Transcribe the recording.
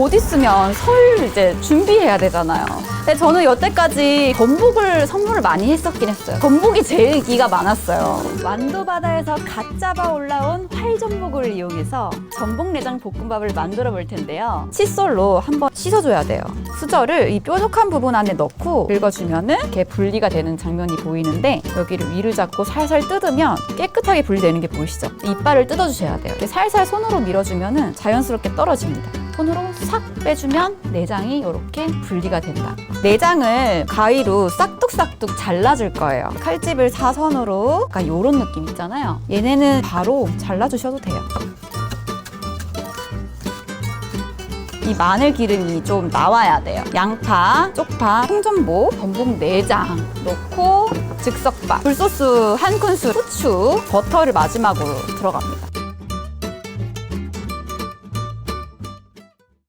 곧 있으면 설 이제 준비해야 되잖아요. 근데 저는 여태까지 전복을 선물을 많이 했었긴 했어요. 전복이 제일 인기가 많았어요. 완도 바다에서 갓 잡아 올라온 활전복을 이용해서 전복 내장 볶음밥을 만들어 볼 텐데요. 칫솔로 한번 씻어줘야 돼요. 수저를 이 뾰족한 부분 안에 넣고 긁어주면은 이렇게 분리가 되는 장면이 보이는데 여기를 위를 잡고 살살 뜯으면 깨끗하게 분리되는 게 보이시죠? 이빨을 뜯어주셔야 돼요. 살살 손으로 밀어주면은 자연스럽게 떨어집니다. 손으로 싹 빼주면 내장이 이렇게 분리가 된다. 내장을 가위로 싹둑싹둑 잘라줄 거예요. 칼집을 사선으로 약간 이런 느낌 있잖아요. 얘네는 바로 잘라주셔도 돼요. 이 마늘 기름이 좀 나와야 돼요. 양파, 쪽파, 통전복, 전복 내장 넣고 즉석밥, 굴소스 한 큰술, 후추, 버터를 마지막으로 들어갑니다.